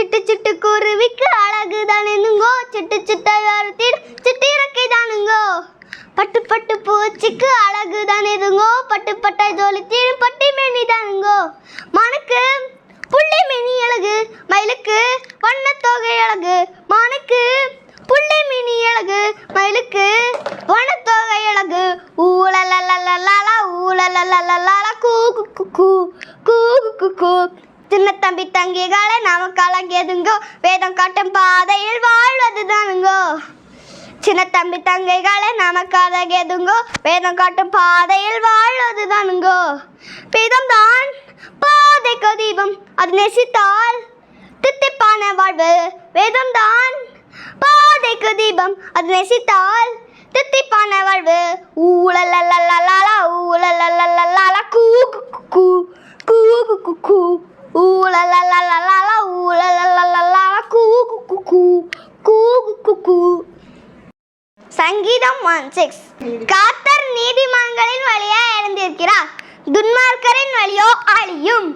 சிட்டு சிட்டு குருவிக்கு அழகு தானுங்கோ சிட்டு சிட்டை வருத்திடு சிட்டு இறக்கை தானுங்கோ. பட்டு பட்டு பூச்சிக்கு அழகு தானே இதுங்கோ பட்டு பட்டை ஜோலித்தீடு பட்டி மேனி தானுங்கோ. மனுக்கு புள்ளி மேனி அழகு மயிலுக்கு வண்ணத்தொகை அழகு மனுக்கு புள்ளி மீனி அழகு மயிலுக்கு வனத்தொகை அழகு. ஊழலா ஊழலா கூ கூ கூ கூ கூ. சின்ன தம்பி தங்கிகளை நாம கலங்கியதுங்கோ. வேதம் காட்டும் பாதையில் வாழ்வது தானுங்கோ சின்ன தம்பி தங்கைகளை நமக்கு அழகியதுங்கோ வேதம் காட்டும் பாதையில் வாழ்வது தானுங்கோ வேதம் தான் பாதைக்கு தீபம் அது நெசித்தால் தித்திப்பான வாழ்வு. வேதம் தான் பாதைக்கு தீபம் அது நெசித்தால் தித்திப்பான வாழ்வு. ஊழலலலலலா ஊழலலலலலா கு கு சங்கீதம் ஒன் சிக்ஸ் காத்தர் நீதிமான்களின் வழியா எழுந்திருக்கிறார். துன்மார்க்கரின் வழியோ அழியும்.